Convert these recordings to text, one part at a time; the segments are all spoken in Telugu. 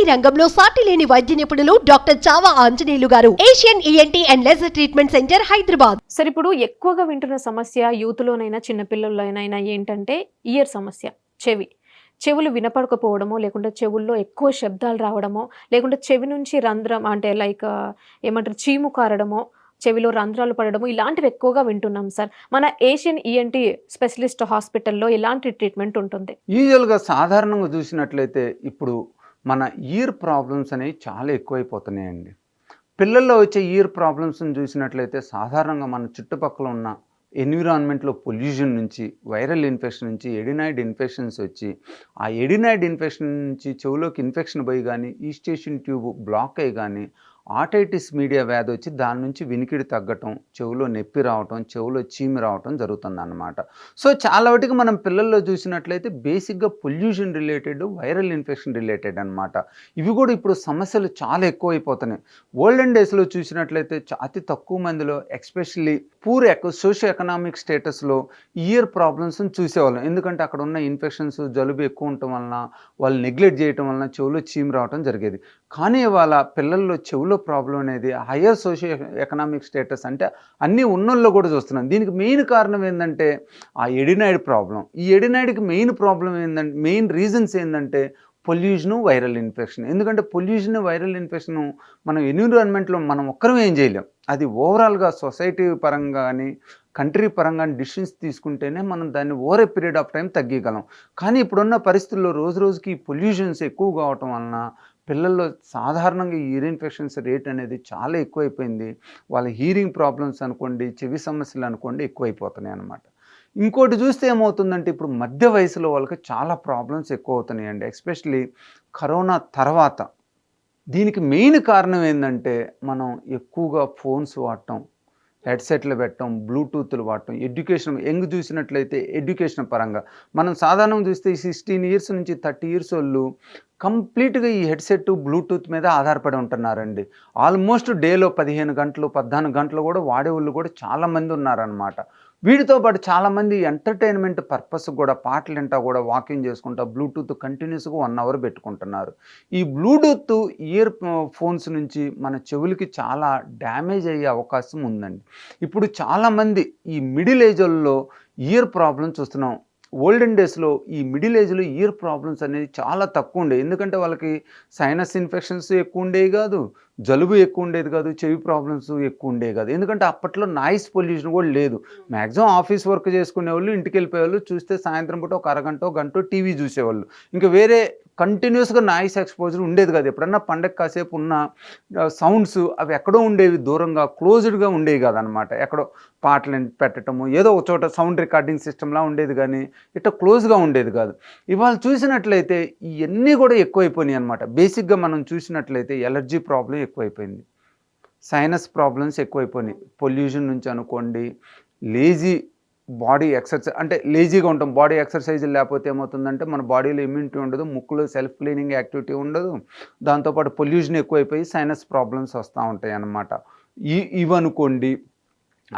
ఈఎన్టీ రంగంలో సాటి లేని వైద్య నిపుణులు doctor Chava Anjaneyulu garu. Asian ENT and laser treatment centre Hyderabad. సరే ఇప్పుడు ఎక్కువగా వింటున్న సమస్య యూత్లోనైనా చిన్నపిల్లల్లోనైనా ఏంటంటే ఇయర్ సమస్య చెవి. చెవులు వినపడకపోవడమో లేకుంటే చెవుల్లో ఎక్కువ శబ్దాలు రావడమో లేకుంటే చెవి నుంచి రంధ్రం అంటే లైక్ ఏమంటారు చీము కారడమో చెవిలో రంధ్రాలు పడడము ఇలాంటివి ఎక్కువగా వింటున్నాం సార్. మన ఏషియన్ ఈఎన్టీ స్పెషలిస్ట్ హాస్పిటల్లో ఎలాంటి ట్రీట్మెంట్ ఉంటుంది. యూజువల్గా సాధారణంగా చూసినట్లయితే ఇప్పుడు మన ఇయర్ ప్రాబ్లమ్స్ అనేవి చాలా ఎక్కువైపోతున్నాయండి. పిల్లల్లో వచ్చే ఇయర్ ప్రాబ్లమ్స్ని చూసినట్లయితే సాధారణంగా మన చుట్టుపక్కల ఉన్న ఎన్విరాన్మెంట్లో పొల్యూషన్ నుంచి వైరల్ ఇన్ఫెక్షన్ నుంచి ఎడినాయిడ్ ఇన్ఫెక్షన్స్ వచ్చి ఆ ఎడినాయిడ్ ఇన్ఫెక్షన్ నుంచి చెవులోకి ఇన్ఫెక్షన్ పోయి కానీ ఈస్టేషన్ ట్యూబ్ బ్లాక్ అయ్యి కానీ ఆటైటిస్ మీడియా వ్యాధి వచ్చి దాని నుంచి వినికిడి తగ్గటం చెవులో నొప్పి రావటం చెవులో చీమి రావటం జరుగుతుంది సో చాలా వాటికి మనం పిల్లల్లో చూసినట్లయితే బేసిక్గా pollution related viral infection related అనమాట ఇవి కూడా ఇప్పుడు సమస్యలు చాలా ఎక్కువైపోతున్నాయి. ఓల్డెన్ డేస్లో చూసినట్లయితే అతి తక్కువ మందిలో ఎక్స్పెషల్లీ పూర్ ఎక సోషియో ఎకనామిక్ స్టేటస్లో ఇయర్ ప్రాబ్లమ్స్ని చూసేవాళ్ళం. ఎందుకంటే అక్కడ ఉన్న ఇన్ఫెక్షన్స్ జలుబు ఎక్కువ ఉండటం వలన వాళ్ళు నెగ్లెక్ట్ చేయటం వలన చెవులో చీమి రావటం జరిగేది. కానీ వాళ్ళ పిల్లల్లో చెవులో ప్రాబ్లం అనేది హయ్యర్ సోషియో ఎకనామిక్ స్టేటస్ అంటే అన్నీ ఉన్నోళ్ళు కూడా చూస్తున్నాం. దీనికి మెయిన్ కారణం ఏంటంటే ఆ ఎడినాయిడ్ ప్రాబ్లం ఈ ఎడినాయిడ్కి మెయిన్ ప్రాబ్లం ఏంటంటే మెయిన్ రీజన్స్ ఏంటంటే పొల్యూషను వైరల్ ఇన్ఫెక్షన్ ఎందుకంటే పొల్యూషన్ వైరల్ ఇన్ఫెక్షన్ మనం ఎన్విరాన్మెంట్లో మనం ఒక్కరం ఏం చేయలేం. అది ఓవరాల్గా సొసైటీ పరంగా కానీ కంట్రీ పరంగా డిసిషన్స్ తీసుకుంటేనే మనం దాన్ని over a period of time తగ్గగలం కానీ ఇప్పుడున్న పరిస్థితుల్లో రోజు రోజుకి పొల్యూషన్స్ ఎక్కువ కావటం వలన పిల్లల్లో సాధారణంగా ఇయర్ ఇన్ఫెక్షన్స్ రేట్ అనేది చాలా ఎక్కువైపోయింది. వాళ్ళ హీరింగ్ ప్రాబ్లమ్స్ అనుకోండి చెవి సమస్యలు అనుకోండి ఎక్కువైపోతున్నాయి అన్నమాట. ఇంకోటి చూస్తే ఏమవుతుందంటే ఇప్పుడు మధ్య వయసులో వాళ్ళకి చాలా ప్రాబ్లమ్స్ ఎక్కువ అవుతున్నాయండి ఎస్పెషలీ కరోనా తర్వాత దీనికి మెయిన్ కారణం ఏంటంటే మనం ఎక్కువగా ఫోన్స్ వాడటం హెడ్సెట్లు పెట్టడం బ్లూటూత్లు వాడటం ఎడ్యుకేషన్ యంగ్ చూసినట్లయితే ఎడ్యుకేషన్ పరంగా మనం సాధారణంగా చూస్తే సిక్స్టీన్ ఇయర్స్ నుంచి థర్టీ ఇయర్స్ వాళ్ళు కంప్లీట్గా ఈ హెడ్సెట్ బ్లూటూత్ మీద ఆధారపడి ఉంటున్నారండి. ఆల్మోస్ట్ డేలో పదిహేను గంటలు పద్నాలుగు గంటలు కూడా వాడే వాళ్ళు కూడా చాలామంది ఉన్నారనమాట వీటితో పాటు చాలామంది ఎంటర్టైన్మెంట్ పర్పస్ కూడా పాటలు వింటా కూడా వాకింగ్ చేసుకుంటా బ్లూటూత్ కంటిన్యూస్గా వన్ అవర్ పెట్టుకుంటున్నారు. ఈ బ్లూటూత్ ఇయర్ ఫోన్స్ నుంచి మన చెవులకి చాలా డ్యామేజ్ అయ్యే అవకాశం ఉందండి. ఇప్పుడు చాలామంది ఈ మిడిల్ ఏజ్లో ఇయర్ ప్రాబ్లం చూస్తున్నాం ఓల్డెన్ డేస్లో ఈ మిడిల్ ఏజ్లో ఇయర్ ప్రాబ్లమ్స్ అనేది చాలా తక్కువ ఉండేవి ఎందుకంటే వాళ్ళకి సైనస్ ఇన్ఫెక్షన్స్ ఎక్కువ ఉండేవి కాదు. జలుబు ఎక్కువ ఉండేది కాదు చెవి ప్రాబ్లమ్స్ ఎక్కువ ఉండేవి కాదు. ఎందుకంటే అప్పట్లో నాయిస్ పొల్యూషన్ కూడా లేదు. మ్యాక్సిమం ఆఫీస్ వర్క్ చేసుకునే వాళ్ళు ఇంటికి వెళ్ళిపోయేవాళ్ళు చూస్తే సాయంత్రం పూట ఒక అరగంట గంట టీవీ చూసేవాళ్ళు. ఇంకా వేరే కంటిన్యూస్గా నాయిస్ ఎక్స్పోజర్ ఉండేది కాదు. ఎప్పుడన్నా పండగ కాసేపు ఉన్న సౌండ్స్ అవి ఎక్కడో ఉండేవి దూరంగా క్లోజ్డ్గా ఉండేవి కాదనమాట ఎక్కడో పాటలు పెట్టడము ఏదో ఒక చోట సౌండ్ రికార్డింగ్ సిస్టమ్లా ఉండేది కానీ ఇట్లా క్లోజ్గా ఉండేది కాదు. ఇవాళ చూసినట్లయితే ఇవన్నీ కూడా ఎక్కువైపోయినాయి అనమాట బేసిక్గా మనం చూసినట్లయితే ఎలర్జీ ప్రాబ్లం ఎక్కువైపోయింది. సైనస్ ప్రాబ్లమ్స్ ఎక్కువైపోయినాయి. పొల్యూషన్ నుంచి అనుకోండి లేజీ బాడీ ఎక్సర్సైజ్ అంటే లేజీగా ఉంటాం. బాడీ ఎక్సర్సైజ్ లేకపోతే ఏమవుతుందంటే మన బాడీలో ఇమ్యూనిటీ ఉండదు ముక్కులో సెల్ఫ్ క్లీనింగ్ యాక్టివిటీ ఉండదు. దాంతోపాటు పొల్యూషన్ ఎక్కువైపోయి సైనస్ ప్రాబ్లమ్స్ వస్తూ ఉంటాయి అన్నమాట. ఈ ఇవనుకోండి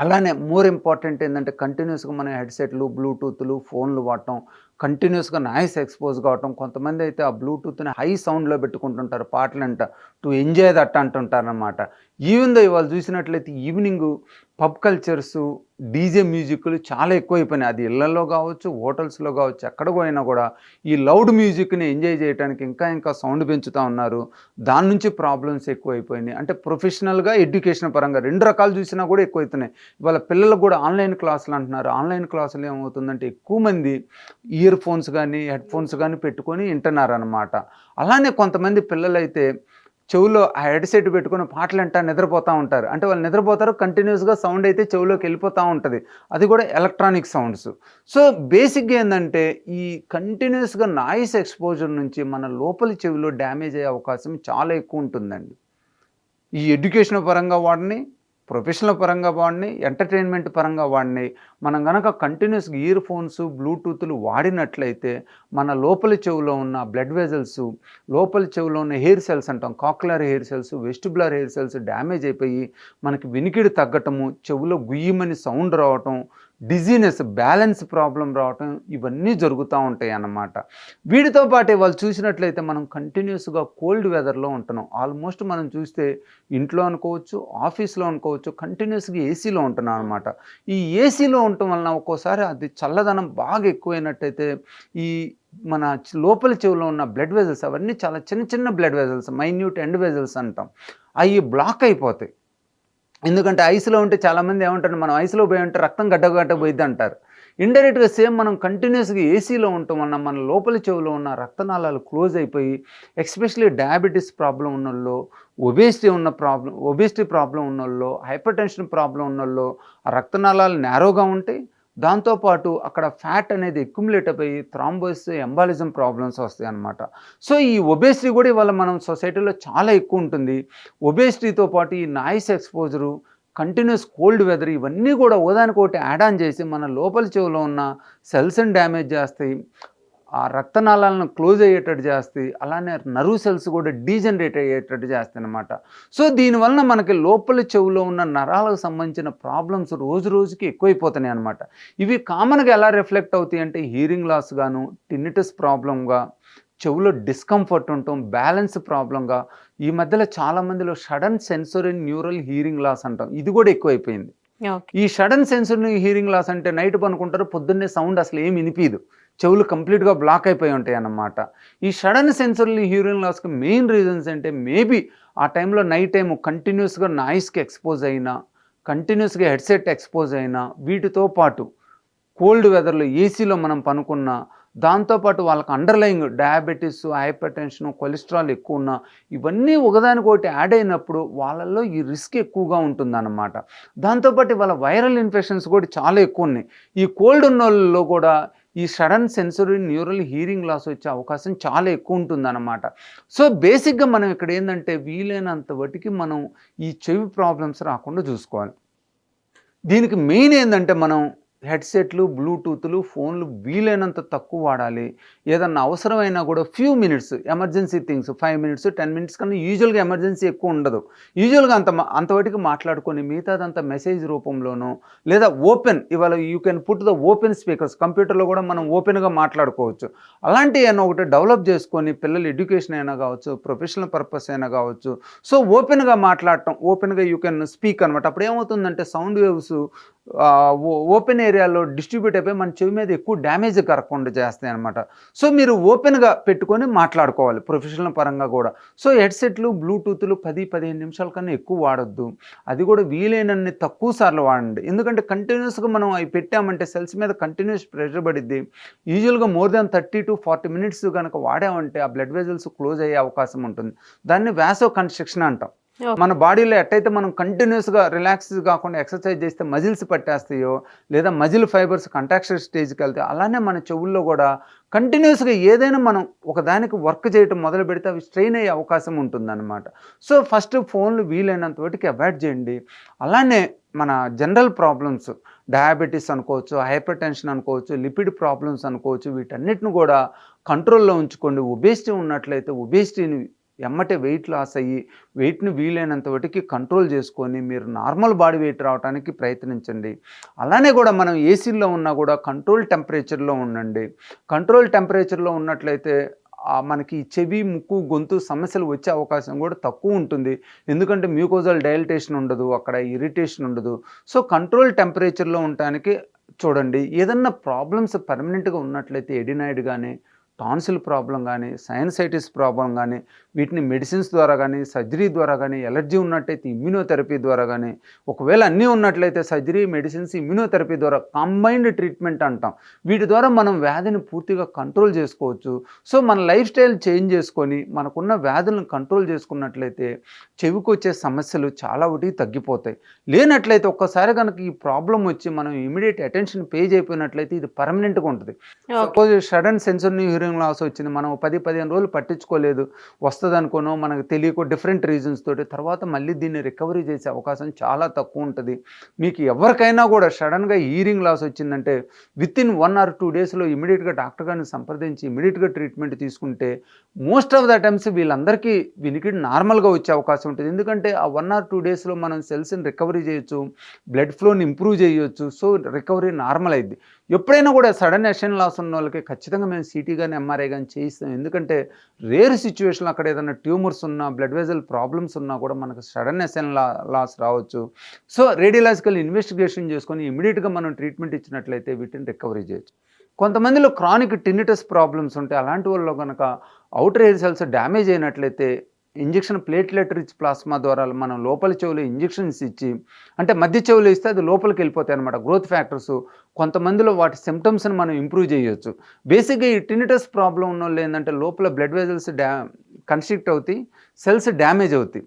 అలానే మోర్ ఇంపార్టెంట్ ఏంటంటే కంటిన్యూస్గా మన హెడ్సెట్లు బ్లూటూత్లు ఫోన్లు వాడటం కంటిన్యూస్గా నాయిస్ ఎక్స్పోజ్ కావటం కొంతమంది అయితే ఆ బ్లూటూత్ని హై సౌండ్లో పెట్టుకుంటుంటారు పాటలు అంట టు ఎంజాయ్ దట్ అంటుంటారనమాట ఈవెన్ దో ఇవాళ చూసినట్లయితే ఈవినింగ్ పబ్ కల్చర్స్ డీజే మ్యూజిక్లు చాలా ఎక్కువైపోయినాయి. అది ఇళ్ళలో కావచ్చు హోటల్స్లో కావచ్చు ఎక్కడ పోయినా కూడా ఈ లౌడ్ మ్యూజిక్ని ఎంజాయ్ చేయడానికి ఇంకా ఇంకా సౌండ్ పెంచుతూ ఉన్నారు. దాని నుంచి ప్రాబ్లమ్స్ ఎక్కువైపోయినాయి. అంటే ప్రొఫెషనల్గా ఎడ్యుకేషన్ పరంగా రెండు రకాలు చూసినా కూడా ఎక్కువైతున్నాయి. ఇవాళ పిల్లలకు కూడా ఆన్లైన్ క్లాసులు అంటున్నారు. ఆన్లైన్ క్లాసులు ఏమవుతుందంటే ఎక్కువ మంది ఇయర్ ఫోన్స్ కానీ హెడ్ ఫోన్స్ కానీ పెట్టుకొని వింటున్నారు అనమాట అలానే కొంతమంది పిల్లలైతే చెవులో ఆ హెడ్సెట్ పెట్టుకుని పాటలు అంటా నిద్రపోతూ ఉంటారు. అంటే వాళ్ళు నిద్రపోతారు కంటిన్యూస్గా సౌండ్ అయితే చెవులోకి వెళ్ళిపోతూ ఉంటుంది. అది కూడా ఎలక్ట్రానిక్ సౌండ్స్ సో బేసిక్గా ఏంటంటే ఈ కంటిన్యూస్గా నాయిస్ ఎక్స్పోజర్ నుంచి మన లోపలి చెవిలో డ్యామేజ్ అయ్యే అవకాశం చాలా ఎక్కువ ఉంటుందండి. ఈ ఎడ్యుకేషన్ పరంగా వాడిని ప్రొఫెషనల్ పరంగా వాడిని ఎంటర్టైన్మెంట్ పరంగా వాడిని మనం కనుక కంటిన్యూస్ ఇయర్ ఫోన్స్ బ్లూటూత్లు వాడినట్లయితే మన లోపలి చెవులో ఉన్న బ్లడ్ వెజల్స్ లోపలి చెవులో ఉన్న హెయిర్ సెల్స్ అంటాం cochlear hair cells vestibular hair cells damage అయిపోయి మనకి వినికిడి తగ్గటము చెవులో గుయ్యమని సౌండ్ రావటం డిజీనెస్ బ్యాలెన్స్ ప్రాబ్లం రావటం ఇవన్నీ జరుగుతూ ఉంటాయి అన్నమాట వీటితో పాటే వాళ్ళు చూసినట్లయితే మనం కంటిన్యూస్గా కోల్డ్ వెదర్లో ఉంటున్నాం. ఆల్మోస్ట్ మనం చూస్తే ఇంట్లో అనుకోవచ్చు ఆఫీస్లో అనుకోవచ్చు కంటిన్యూస్గా ఏసీలో ఉంటున్నాం అనమాట ఈ ఏసీలో ఉండటం వలన ఒక్కోసారి అది చల్లదనం బాగా ఎక్కువైనట్టయితే ఈ మన లోపల చెవిలో ఉన్న బ్లడ్ వెజల్స్ అవన్నీ చాలా చిన్న చిన్న blood vessels minute end vessels అంటాం. అవి బ్లాక్ అయిపోతాయి. ఎందుకంటే ఐస్లో ఉంటే చాలామంది ఏమంటారు మనం ఐస్లో పోయి ఉంటే రక్తం గడ్డగడ్డ పోయిద్ది అంటారు ఇండైరెక్ట్గా సేమ్ మనం కంటిన్యూస్గా ఏసీలో ఉండటం వలన మన లోపల చెవిలో ఉన్న రక్తనాళాలు క్లోజ్ అయిపోయి ఎస్పెషలీ డయాబెటీస్ ప్రాబ్లం ఉన్న వాళ్ళు ఒబేసిటీ ఉన్న ప్రాబ్లం ఒబేసిటీ ప్రాబ్లం ఉన్న వాళ్ళు హైపర్ టెన్షన్ ప్రాబ్లం ఉన్న వాళ్ళు రక్తనాళాలు నేరోగా ఉంటాయి దాంతోపాటు అక్కడ ఫ్యాట్ అనేది ఎక్యుములేట్ అయిపోయి థ్రాంబోస్ ఎంబాలిజం ప్రాబ్లమ్స్ వస్తాయి అన్నమాట సో ఈ ఒబేసిటీ కూడా ఇవాళ మనం సొసైటీలో చాలా ఎక్కువ ఉంటుంది. ఒబేసిటీతో పాటు ఈ noise exposure continuous cold weather ఇవన్నీ కూడా ఒకదానికొకటి యాడ్ ఆన్ చేసి మన లోపల చెవిలో ఉన్న సెల్స్ని డ్యామేజ్ చేస్తాయి. ఆ రక్తనాళాలను క్లోజ్ అయ్యేటట్టు చేస్తాయి. అలానే నర్వ్ సెల్స్ కూడా డీజనరేట్ అయ్యేటట్టు చేస్తాయి అనమాట సో దీనివలన మనకి లోపల చెవిలో ఉన్న నరాలకు సంబంధించిన ప్రాబ్లమ్స్ రోజు రోజుకి ఎక్కువైపోతున్నాయి అనమాట ఇవి కామన్గా ఎలా రిఫ్లెక్ట్ అవుతాయి అంటే హీరింగ్ లాస్ గాను టిన్నిటస్ ప్రాబ్లంగా చెవులో డిస్కంఫర్ట్ ఉండటం బ్యాలెన్స్ ప్రాబ్లంగా ఈ మధ్యలో చాలా మందిలో sudden sensory neural hearing loss అంటాం. ఇది కూడా ఎక్కువైపోయింది. ఈ సడన్ సెన్సరీ హీరింగ్ లాస్ అంటే నైట్ పనుకుంటారు పొద్దున్నే సౌండ్ అసలు ఏమి వినిపించదు చెవులు కంప్లీట్గా బ్లాక్ అయిపోయి ఉంటాయి అన్నమాట. ఈ సడన్ సెన్సర్లీ హ్యూరిన్ లాస్కి మెయిన్ రీజన్స్ అంటే మేబీ ఆ టైంలో నైట్ టైం కంటిన్యూస్గా నాయిస్కి ఎక్స్పోజ్ అయినా కంటిన్యూస్గా హెడ్సెట్ ఎక్స్పోజ్ అయినా వీటితో పాటు కోల్డ్ వెదర్లో ఏసీలో మనం పనుకున్న దాంతోపాటు వాళ్ళకి underlying diabetes hypertension cholesterol ఎక్కువ ఉన్న ఇవన్నీ ఒకదానికొకటి యాడ్ అయినప్పుడు వాళ్ళల్లో ఈ రిస్క్ ఎక్కువగా ఉంటుందన్నమాట. దాంతోపాటు వాళ్ళ వైరల్ ఇన్ఫెక్షన్స్ కూడా చాలా ఎక్కువ ఉన్నాయి. ఈ కోల్డ్ ఉన్న కూడా ఈ sudden sensory neural hearing loss వచ్చే అవకాశం చాలా ఎక్కువ ఉంటుందన్నమాట. సో బేసిక్గా మనం ఇక్కడ ఏంటంటే వీలైనంత వాటికి మనం ఈ చెవి ప్రాబ్లమ్స్ రాకుండా చూసుకోవాలి. దీనికి మెయిన్ ఏంటంటే మనం హెడ్సెట్లు బ్లూటూత్లు ఫోన్లు వీలైనంత తక్కువ వాడాలి. ఏదన్నా అవసరమైనా కూడా few minutes emergency things five minutes ten minutes కన్నా యూజువల్గా ఎమర్జెన్సీ ఎక్కువ ఉండదు. యూజువల్గా అంత మ- అంతవరకు మాట్లాడుకొని మిగతాదంతా మెసేజ్ రూపంలోనో లేదా ఓపెన్ ఇవాళ you can put the open speakers కంప్యూటర్లో కూడా మనం ఓపెన్గా మాట్లాడుకోవచ్చు. అలాంటి ఏమైనా ఒకటి డెవలప్ చేసుకొని పిల్లలు ఎడ్యుకేషన్ అయినా కావచ్చు ప్రొఫెషనల్ పర్పస్ అయినా కావచ్చు. సో ఓపెన్గా మాట్లాడటం ఓపెన్గా యూ కెన్ స్పీక్ అనమాట అప్పుడు ఏమవుతుందంటే సౌండ్ వేవ్స్ ఓపెన్ ఏరియాలో డిస్ట్రిబ్యూట్ అయిపోయి మన చెవి మీద ఎక్కువ డ్యామేజ్ కరగకుండా చేస్తాయి అనమాట సో మీరు ఓపెన్గా పెట్టుకొని మాట్లాడుకోవాలి ప్రొఫెషనల్ పరంగా కూడా. సో హెడ్సెట్లు బ్లూటూత్లు పది పదిహేను నిమిషాల కన్నా ఎక్కువ వాడొద్దు. అది కూడా వీలైనన్ని తక్కువ సార్లు వాడండి. ఎందుకంటే కంటిన్యూస్గా మనం అవి పెట్టామంటే సెల్స్ మీద కంటిన్యూస్ ప్రెషర్ పడిద్ది. యూజువల్గా more than thirty to forty minutes కనుక వాడామంటే ఆ బ్లడ్ వెజల్స్ క్లోజ్ అయ్యే అవకాశం ఉంటుంది. దాన్ని వ్యాసో కన్స్ట్రక్షన్ అంటాం. మన బాడీలో ఎట్టయితే మనం కంటిన్యూస్గా రిలాక్స్ కాకుండా ఎక్సర్సైజ్ చేస్తే మజిల్స్ పట్టేస్తాయో లేదా మజిల్ ఫైబర్స్ కంట్రాక్షన్ స్టేజ్కి వెళ్తాయి అలానే మన చెవుల్లో కూడా కంటిన్యూస్గా ఏదైనా మనం ఒకదానికి వర్క్ చేయటం మొదలు పెడితే అవి స్ట్రెయిన్ అయ్యే అవకాశం ఉంటుందన్నమాట. సో ఫస్ట్ ఫోన్లు వీలైనంత వాటికి అవాయిడ్ చేయండి. అలానే మన జనరల్ ప్రాబ్లమ్స్ డయాబెటీస్ అనుకోవచ్చు హైపర్ టెన్షన్ అనుకోవచ్చు లిపిడ్ ప్రాబ్లమ్స్ అనుకోవచ్చు వీటన్నిటిని కూడా కంట్రోల్లో ఉంచుకోండి. ఒబేసిటీ ఉన్నట్లయితే ఒబేసిటీని ఎమ్మటే వెయిట్ లాస్ అయ్యి వెయిట్ని వీలైనంత వాటికి కంట్రోల్ చేసుకొని మీరు నార్మల్ బాడీ వెయిట్ రావడానికి ప్రయత్నించండి. అలానే కూడా మనం ఏసీలో ఉన్నా కూడా కంట్రోల్ టెంపరేచర్లో ఉండండి. కంట్రోల్ టెంపరేచర్లో ఉన్నట్లయితే మనకి చెవి ముక్కు గొంతు సమస్యలు వచ్చే అవకాశం కూడా తక్కువ ఉంటుంది. ఎందుకంటే మ్యూకోజల్ డైలిటేషన్ ఉండదు అక్కడ ఇరిటేషన్ ఉండదు. సో కంట్రోల్ టెంపరేచర్లో ఉండటానికి చూడండి. ఏదన్నా ప్రాబ్లమ్స్ పర్మనెంట్గా ఉన్నట్లయితే ఎడినాయిడ్ కానీ టాన్సిల్ ప్రాబ్లం కానీ సైనసైటిస్ ప్రాబ్లం కానీ వీటిని మెడిసిన్స్ ద్వారా కానీ సర్జరీ ద్వారా కానీ ఎలర్జీ ఉన్నట్టయితే ఇమ్యూనోథెరపీ ద్వారా కానీ ఒకవేళ అన్నీ ఉన్నట్లయితే సర్జరీ మెడిసిన్స్ ఇమ్యూనోథెరపీ ద్వారా కంబైన్డ్ ట్రీట్మెంట్ అంటాం. వీటి ద్వారా మనం వ్యాధిని పూర్తిగా కంట్రోల్ చేసుకోవచ్చు. సో మన లైఫ్ స్టైల్ చేంజ్ చేసుకొని మనకున్న వ్యాధులను కంట్రోల్ చేసుకున్నట్లయితే చెవికి వచ్చే సమస్యలు చాలా ఒకటి తగ్గిపోతాయి. లేనట్లయితే ఒక్కసారి కనుక ఈ ప్రాబ్లం వచ్చి మనం ఇమీడియట్ అటెన్షన్ పే అయిపోయినట్లయితే ఇది పర్మనెంట్గా ఉంటుంది. Suppose sudden sensory hearing loss వచ్చింది. మనం పది పదిహేను రోజులు పట్టించుకోలేదు. వస్తుంది అనుకోనో మనకు తెలియకో డిఫరెంట్ రీజన్స్ తోటి తర్వాత మళ్ళీ దీన్ని రికవరీ చేసే అవకాశం చాలా తక్కువ ఉంటుంది. మీకు ఎవరికైనా కూడా సడన్గా ఈరింగ్ లాస్ వచ్చిందంటే within one or two డేస్లో ఇమీడియట్గా డాక్టర్ గారిని సంప్రదించి ఇమీడియట్గా ట్రీట్మెంట్ తీసుకుంటే మోస్ట్ ఆఫ్ ద టైమ్స్ వీళ్ళందరికీ వినికిడి నార్మల్గా వచ్చే అవకాశం ఉంటుంది. ఎందుకంటే ఆ వన్ ఆర్ టూ డేస్లో మనం సెల్స్ని రికవరీ చేయొచ్చు. బ్లడ్ ఫ్లోని ఇంప్రూవ్ చేయొచ్చు. సో రికవరీ నార్మల్ అయింది ఎప్పుడైనా కూడా సడన్ ఎషన్ లాస్ ఉన్న వాళ్ళకి ఖచ్చితంగా మేము సిటీ కానీ ఎంఆర్ఐ కానీ చేయిస్తాం. ఎందుకంటే రేర్ సిచ్యువేషన్ అక్కడ ఏదైనా ట్యూమర్స్ ఉన్నా బ్లడ్ వెజల్ ప్రాబ్లమ్స్ ఉన్నా కూడా మనకు సడన్ ఎషన్ లా లాస్ రావచ్చు. సో రేడియలాజికల్ ఇన్వెస్టిగేషన్ చేసుకొని ఇమీడియట్గా మనం ట్రీట్మెంట్ ఇచ్చినట్లయితే వీటిని రికవరీ చేయొచ్చు. కొంతమందిలో క్రానిక్ టినిటస్ ప్రాబ్లమ్స్ ఉంటాయి అలాంటి వాళ్ళు కనుక అవుటర్ ఎయిర్ సెల్స్ డ్యామేజ్ అయినట్లయితే ఇంజెక్షన్ ప్లేట్లెట్ రిచ్ ప్లాస్మా ద్వారా మనం లోపల చెవులు ఇంజెక్షన్స్ ఇచ్చి అంటే మధ్య చెవులు ఇస్తే అది లోపలికి వెళ్ళిపోతాయి అనమాట గ్రోత్ ఫ్యాక్టర్స్. కొంతమందిలో వాటి సిమ్టమ్స్ని మనం ఇంప్రూవ్ చేయొచ్చు. బేసిక్గా ఈ టినిటస్ ప్రాబ్లం ఉన్న వాళ్ళు ఏంటంటే లోపల బ్లడ్ వెజల్స్ డ్యా కన్స్ట్రిక్ట్ అవుతాయి సెల్స్ డ్యామేజ్ అవుతాయి.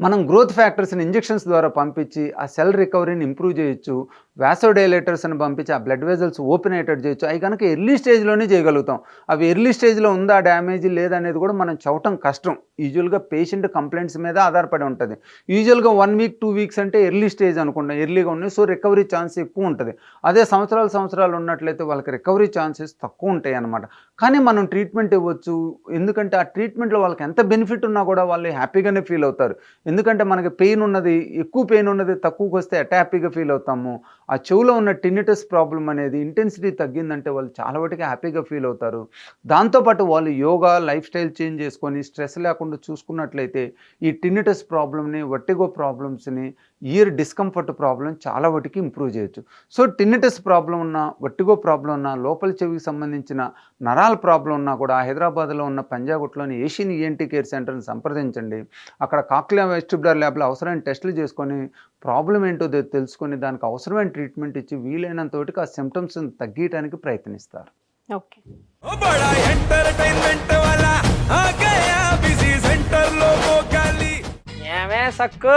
మనం గ్రోత్ ఫ్యాక్టర్స్ని ఇంజెక్షన్స్ ద్వారా పంపించి ఆ సెల్ రికవరీని ఇంప్రూవ్ చేయొచ్చు. వ్యాసోడైలేటర్స్ అని పంపించి ఆ బ్లడ్ వెజల్స్ ఓపెన్ అయ్యేటట్టు చేయొచ్చు. అవి కనుక ఎర్లీ స్టేజ్లోనే చేయగలుగుతాం. అవి ఎర్లీ స్టేజ్లో ఉందా డ్యామేజ్ లేదనేది కూడా మనం చవటం కష్టం. యూజువల్గా పేషెంట్ కంప్లైంట్స్ మీద ఆధారపడి ఉంటుంది. యూజువల్గా వన్ వీక్ టూ వీక్స్ అంటే ఎర్లీ స్టేజ్ అనుకుంటాం. ఎర్లీగా ఉన్నాయి సో రికవరీ ఛాన్స్ ఎక్కువ ఉంటుంది. అదే సంవత్సరాలు సంవత్సరాలు ఉన్నట్లయితే వాళ్ళకి రికవరీ ఛాన్సెస్ తక్కువ ఉంటాయి అనమాట కానీ మనం ట్రీట్మెంట్ ఇవ్వచ్చు. ఎందుకంటే ఆ ట్రీట్మెంట్లో వాళ్ళకి ఎంత బెనిఫిట్ ఉన్నా కూడా వాళ్ళు హ్యాపీగానే ఫీల్ అవుతారు. ఎందుకంటే మనకి పెయిన్ ఉన్నది ఎక్కువ పెయిన్ ఉన్నది తక్కువకి వస్తే ఎట్ హ్యాపీగా ఫీల్ అవుతాము. ఆ చెవులో ఉన్న టిన్నిటస్ ప్రాబ్లం అనేది ఇంటెన్సిటీ తగ్గిందంటే వాళ్ళు చాలా వాటికి హ్యాపీగా ఫీల్ అవుతారు. దాంతోపాటు వాళ్ళు యోగా లైఫ్ స్టైల్ చేంజ్ చేసుకొని స్ట్రెస్ లేకుండా చూసుకున్నట్లయితే ఈ టిన్నిటస్ ప్రాబ్లమ్ని వట్టిగో ప్రాబ్లమ్స్ని ఇయర్ డిస్కంఫర్ట్ ప్రాబ్లం చాలా వాటికి ఇంప్రూవ్ చేయొచ్చు. సో టిన్నిటస్ ప్రాబ్లం ఉన్నా వట్టిగో ప్రాబ్లం ఉన్నా లోపల చెవికి సంబంధించిన నరాల ప్రాబ్లం ఉన్నా కూడా హైదరాబాద్లో ఉన్న పంజాగుట్లోని ఏషియన్ ఈఎన్టీ కేర్ సెంటర్ని సంప్రదించండి. అక్కడ కాక్లియా వెస్టిబ్యులర్ ల్యాబ్లో అవసరమైన టెస్టులు చేసుకొని ప్రాబ్లం ఏంటో తెలుసుకొని దానికి అవసరమైన ట్రీట్మెంట్ ఇచ్చి వీలైనంత తోటికి ఆ సిమ్టమ్స్ తగ్గించడానికి ప్రయత్నిస్తారు. ఏమే Sakku?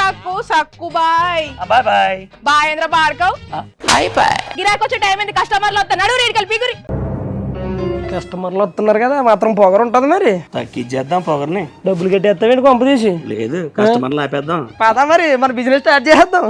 Sakku Sakku bye. Bye bye. కస్టమర్లు కస్టమర్లు వస్తున్నారు కదా మాత్రం పొగరు ఉంటది మరి. తగ్గిచ్చేద్దాం పొగర్ని. డబ్బులు కట్టేస్తామేంటి పంపు తీసి? లేదు కస్టమర్లు ఆపేద్దాం పదా మరి మన బిజినెస్ స్టార్ట్ చేద్దాం.